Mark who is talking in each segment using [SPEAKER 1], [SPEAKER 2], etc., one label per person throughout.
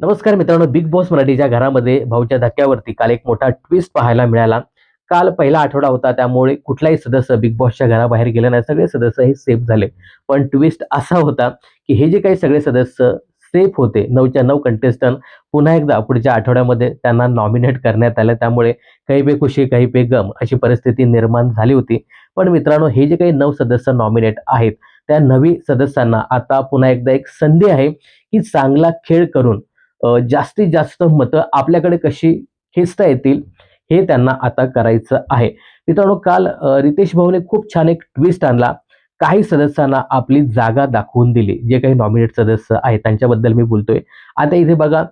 [SPEAKER 1] नमस्कार मित्रांनो big boss मराठीच्या घरामध्ये भाऊच्या धक्क्यावरती काल एक मोठा ट्विस्ट पाहायला मिळाला. काल पहिला आठवडा होता त्यामुळे कुठलाही सदस्य बिग बॉसच्या घराबाहेर गेले नाही. सगळे सदस्य हे सेफ झाले. पण ट्विस्ट असा होता की हे जे काही सगळे सदस्य सेफ होते नऊच्या नऊ कंटेस्टंट पुन्हा एकदा पुढच्या आठवड्यामध्ये त्यांना नॉमिनेट करण्यात आलं. त्यामुळे काही पे खुशी काही पे गम अशी परिस्थिती निर्माण झाली होती. पण मित्रांनो हे जे काही नऊ सदस्य नॉमिनेट आहेत त्या नवी सदस्यांना आता पुन्हा एकदा एक संधी आहे की चांगला खेळ करून जास्तीत जास्त मतं आपल्याकडे कशी खेचता येतील हे त्यांना आता करायचं आहे. मित्रांनो काल रितेश भाऊने खूप छान एक ट्विस्ट आणला. काही सदस्यांना आपली जागा दाखवून दिली. जे काही नॉमिनेट सदस्य आहेत त्यांच्याबद्दल मी बोलतोय. आता इथे बघा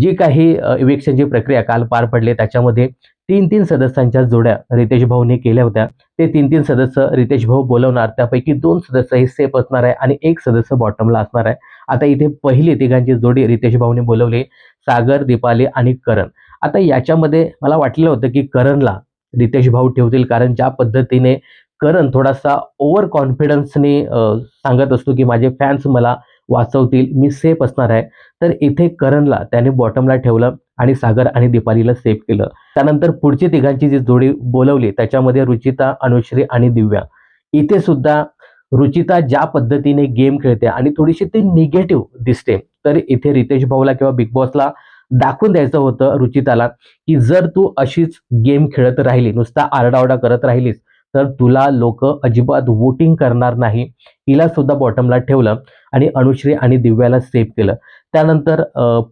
[SPEAKER 1] जी काही इलेक्शनची प्रक्रिया काल पार पडली त्याच्यामध्ये तीन तीन सदस्यांच्या जोड्या रितेश भाऊने केल्या होत्या. ते तीन तीन सदस्य रितेश भाऊ बोलवणार त्यापैकी दोन सदस्य हे सेफ असणार आहे आणि एक सदस्य बॉटमला असणार आहे. आता इथे पहिली तिघांची जोडी रितेश भाऊने बोलवली सागर दीपाली आणि करण. आता याच्यामध्ये मला वाटलं होतं की करणला रितेश भाऊ ठेवतील कारण ज्या पद्धतीने करण थोडासा ओव्हर कॉन्फिडन्सने सांगत असतो की माझे फॅन्स मला वाचवतील मी सेफ असणार आहे. तर इथे करणला त्याने बॉटमला ठेवलं आणि सागर आणि दीपालीला सेफ केलं. त्यानंतर पुढची तिघांची जी जोडी बोलवली त्याच्यामध्ये रुचिता अनुश्री आणि दिव्या. इथे सुद्धा रुचिता ज्या पद्धतीने गेम खेळते आणि थोडीशी ती निगेटिव्ह दिसते तर इथे रितेश भाऊला किंवा बिग बॉसला दाखवून द्यायचं होतं रुचिताला की जर तू अशीच गेम खेळत राहिली नुसता आरडाओरडा करत राहिलीस तर तुला लोक अजिबात वोटिंग करणार नाही. हिला सुद्धा बॉटमला ठेवलं. आणि अनुश्री आणि दिव्याला सेव्ह केलं. त्यानंतर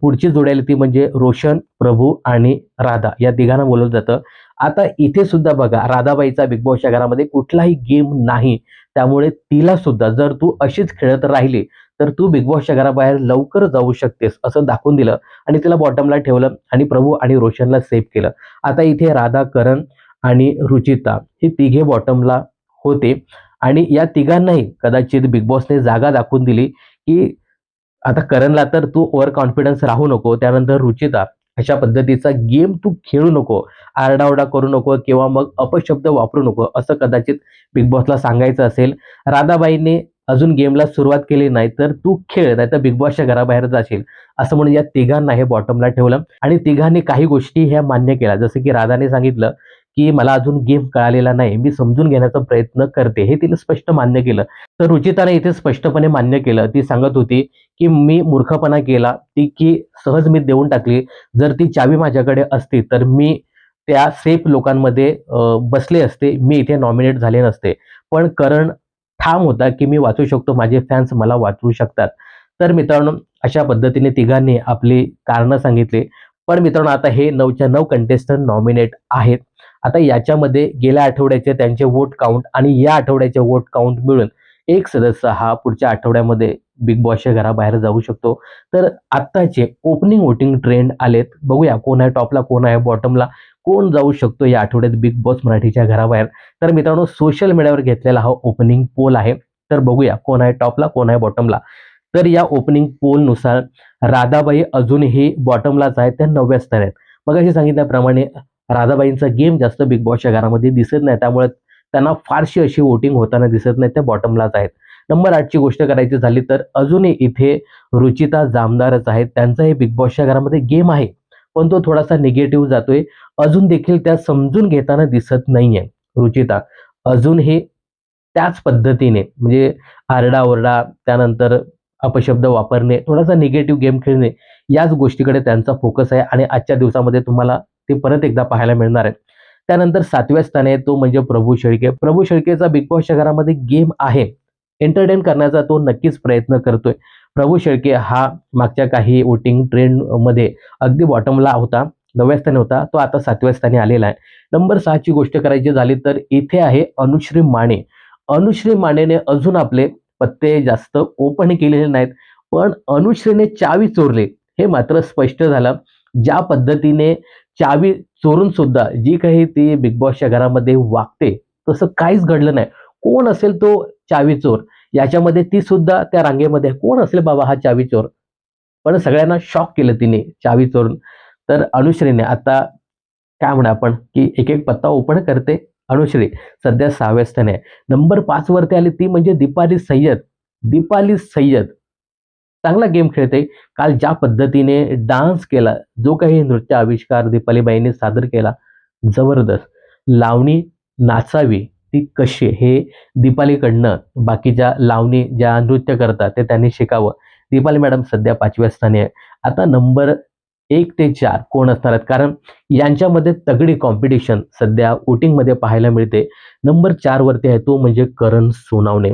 [SPEAKER 1] पुढची जोडी आली ती म्हणजे रोशन प्रभू आणि राधा. या तिघांना बोलवलं जातं. आता इथे सुद्धा बघा राधाबाईचा बिग बॉसच्या घरामध्ये कुठलाही गेम नाही. त्यामुळे तिला सुद्धा जर तू अशीच खेळत राहिली तर तू बिग बॉसच्या घराबाहेर लवकर जाऊ शकतेस असं दाखवून दिलं आणि तिला बॉटमला ठेवलं आणि प्रभू आणि रोशनला सेव्ह केलं. आता इथे राधा करण आणि रुचिता हे तिघे बॉटमला होते. आणि या तिघांनाही कदाचित बिग बॉसने जागा दाखवून दिली की आता करणला तर तू ओव्हर कॉन्फिडन्स राहू नको त्यानंतर रुचिता अशा पद्धतीचा गेम तू खेळू नको आरडाओरडा करू नको किंवा मग अपशब्द वापरू नको असं कदाचित बिग बॉसला सांगायचं असेल. राधाबाईने अजून गेमला सुरुवात केली नाही तर तू खेळ नाही तर बिग बॉसच्या घराबाहेर जाशील असं म्हणून या तिघांना हे बॉटमला ठेवलं. आणि तिघांनी काही गोष्टी ह्या मान्य केल्या जसं की राधाने सांगितलं की मला अजून गेम कळालेला नाही. मी समजून घेण्याचा प्रयत्न करते. हे तिने स्पष्ट मान्य केलं. तर रुचिताने इथे स्पष्टपणे मान्य केलं. ती सांगत होती की मी मूर्खपणा केला. ती की सहज मी देऊन टाकली. जर ती चावी माझ्याकडे असती तर मी त्या सेफ लोकांमध्ये बसले असते. मी इथे नॉमिनेट झाले नसते. पण करण ठाम होता की मी वाचू शकतो. माझे फॅन्स मला वाचवू शकतात. तर मित्रांनो अशा पद्धतीने तिघांनी आपली कारणं सांगितली. पण मित्रांनो आता हे नऊच्या नऊ कंटेस्टंट नॉमिनेट आहेत. आता याच्यामध्ये गेल्या आठवड्याचे त्यांचे वोट काउंट आणि या आठवड्याचे वोट काउंट मिळून एक सदस्य हा पुढच्या आठवड्यामध्ये बिग बॉसच्या घराबाहेर जाऊ शकतो. तर आत्ताचे ओपनिंग वोटिंग ट्रेंड आलेत. बघूया कोण आहे टॉपला कोण आहे बॉटमला कोण जाऊ शकतो या आठवड्यात बिग बॉस मराठीच्या घराबाहेर? तर मित्रांनो सोशल मीडियावर घेतलेला हा ओपनिंग पोल आहे. तर बघूया कोण आहे टॉपला कोण आहे बॉटमला तर या ओपनिंग पोलनुसार राधाबाई अजूनही बॉटमलाच आहेत. त्या नवव्या स्तर आहेत. मग अशी सांगितल्याप्रमाणे राधाबाईंचा गेम जास्त बिग बॉसच्या घरामध्ये दिसत नाही. त्यामुळे त्यांना फारशी अशी वोटिंग होताना दिसत नाही. त्या बॉटमलाच आहेत. नंबर आठची गोष्ट करायची झाली तर अजूनही इथे रुचिता जामदारच आहेत. त्यांचा हे बिग बॉसच्या घरामध्ये गेम आहे. पण तो थोडासा निगेटिव्ह जातोय. अजून देखील त्या समजून घेताना दिसत नाहीये रुचिता. अजून हे त्याच पद्धतीने म्हणजे आरडाओरडा त्यानंतर अपशब्द वापरणे थोडासा निगेटिव्ह गेम खेळणे याच गोष्टीकडे त्यांचा फोकस आहे. आणि आजच्या दिवसामध्ये तुम्हाला ते परत एकदा पाहायला मिळणार आहे त्यानंतर सातव्या स्थानी आहे तो म्हणजे प्रभू शेळके. प्रभू शेळकेचा बिग बॉसच्या घरामध्ये गेम आहे. एंटरटेन करण्याचा तो नक्कीच प्रयत्न करतोय. प्रभू शेळके हा मागच्या काही वोटिंग ट्रेंडमध्ये अगदी बॉटमला होता नवव्या स्थानी होता. तो आता सातव्या स्थानी आलेला आहे. नंबर सहाची गोष्ट करायची झाली तर इथे आहे अनुश्री माने. अनुश्री मानेने अजून आपले पत्ते जास्त ओपन केलेले नाहीत पण अनुश्रीने चावी चोरले. हे मात्र स्पष्ट झालं. ज्या पद्धतीने चावी चोरून सुद्धा जी काही ती बिग बॉसच्या घरामध्ये वागते तसं काहीच घडलं नाही. कोण असेल तो चावी चोर? याच्यामध्ये ती सुद्धा त्या रांगेमध्ये. कोण असेल बाबा हा चावी चोर? पण सगळ्यांना शॉक केलं तिने चावी चोरून. तर अनुश्रीने आता काय म्हणा आपण की एक एक पत्ता ओपन करते अनुश्री. सध्या सहाव्या स्थानी आहे. नंबर पाच वरती आली ती म्हणजे दीपाली सय्यद. दीपाली सय्यद. चांगला गेम खेळते. काल ज्या पद्धतीने डान्स केला जो काही नृत्य आविष्कार दीपालीबाईने सादर केला जबरदस्त. लावणी नाचावी ती कशी हे दीपालीकडनं बाकीच्या लावणी ज्या नृत्य करतात ते त्यांनी शिकावं. दीपाली मॅडम सध्या पाचव्या स्थानी आहे आता नंबर एक ते चार कोण असणार आहेत? कारण यांच्यामध्ये तगडी कॉम्पिटिशन सध्या वोटिंगमध्ये पाहायला मिळते. नंबर चारवरती आहे तो म्हणजे करण सोनावणे.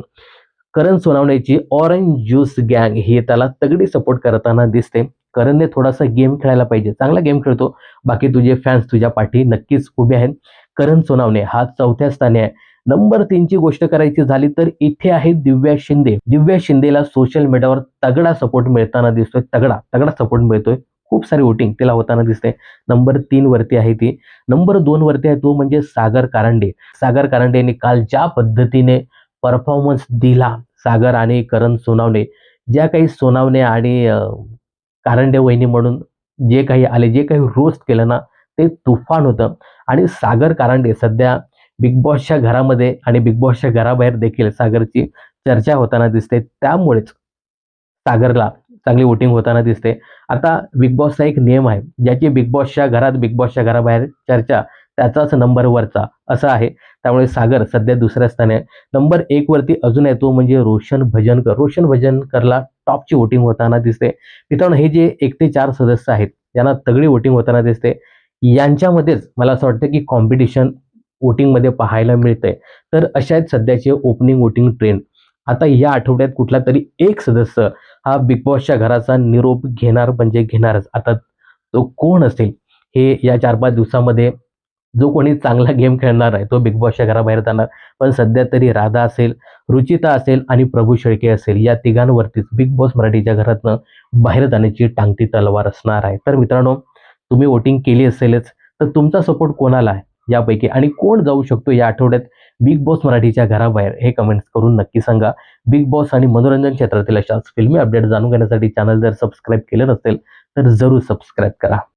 [SPEAKER 1] करण सोनावणेची ऑरेंज ज्यूस गँग ही त्याला तगडी सपोर्ट करताना दिसते. करणने थोडासा गेम खेळायला पाहिजे. चांगला गेम खेळतो. बाकी तुझे फॅन्स तुझ्या पाठी नक्कीच उभे आहेत. करण सोनावणे हा चौथ्या स्थानी आहे. नंबर तीनची गोष्ट करायची झाली तर इथे आहे दिव्या शिंदे. दिव्या शिंदेला सोशल मीडियावर तगडा सपोर्ट मिळताना दिसतोय. तगडा तगडा सपोर्ट मिळतोय. खूप सारी वोटिंग तिला होताना दिसते. नंबर तीन वरती आहे ती. नंबर दोन वरती आहे तो म्हणजे सागर कारंडे. सागर कारंडे यांनी काल ज्या पद्धतीने परफॉर्मन्स दिला सागर आणि करण सोनावणे. ज्या काही सोनावणे आणि कारंडे वहिनी म्हणून जे काही आले जे काही रोस्ट केलं ना ते तुफान होतं. आणि सागर कारंडे सध्या बिग बॉसच्या घरामध्ये आणि बिग बॉसच्या घराबाहेर देखील सागरची चर्चा होताना दिसते. त्यामुळेच सागरला चांगली वोटिंग होताना दिसते. आता बिग बॉसचा एक नियम आहे ज्याची बिग बॉसच्या घरात बिग बॉसच्या घराबाहेर चर्चा त्याचाच नंबर वरचा. असं आहे. त्यामुळे सागर सध्या दुसऱ्या स्थानी आहे. नंबर एक वरती अजून येतो म्हणजे रोशन भजनकर. रोशन भजनकरला टॉपची वोटिंग होताना दिसते. मित्रांनो हे जे एक ते चार सदस्य आहेत यांना तगडी वोटिंग होताना दिसते यांच्यामध्येच मला असं वाटतं की कॉम्पिटिशन वोटिंगमध्ये पाहायला मिळते तर अशा आहेत सध्याचे ओपनिंग वोटिंग ट्रेंड आता या आठवड्यात कुठला तरी एक सदस्य हा बिग बॉसच्या घराचा निरोप घेणार म्हणजे घेणारच. आता तो कोण असेल? हे या चार पाच दिवसामध्ये जो कोणी चांगला गेम खेळणार आहे तो बिग बॉसच्या घराबाहेर जाणार. पण सध्या तरी राधा असेल रुचिता असेल आणि प्रभू शेळके असेल या तिघांवरतीच बिग बॉस मराठीच्या घरातनं बाहेर जाण्याची टांगती तलवार असणार आहे. तर मित्रांनो तुम्ही वोटिंग केली असेलच तर तुमचा सपोर्ट कोणाला आहे? यापैकी आणि कोण जाऊ शकतो या आठवड्यात बिग बॉस मराठीच्या घराबाहेर? हे कमेंट्स करून नक्की सांगा. बिग बॉस आणि मनोरंजन क्षेत्रातील अशाच फिल्मी अपडेट जाणून घेण्यासाठी चॅनल जर सबस्क्राईब केलं नसेल तर जरूर सबस्क्राईब करा.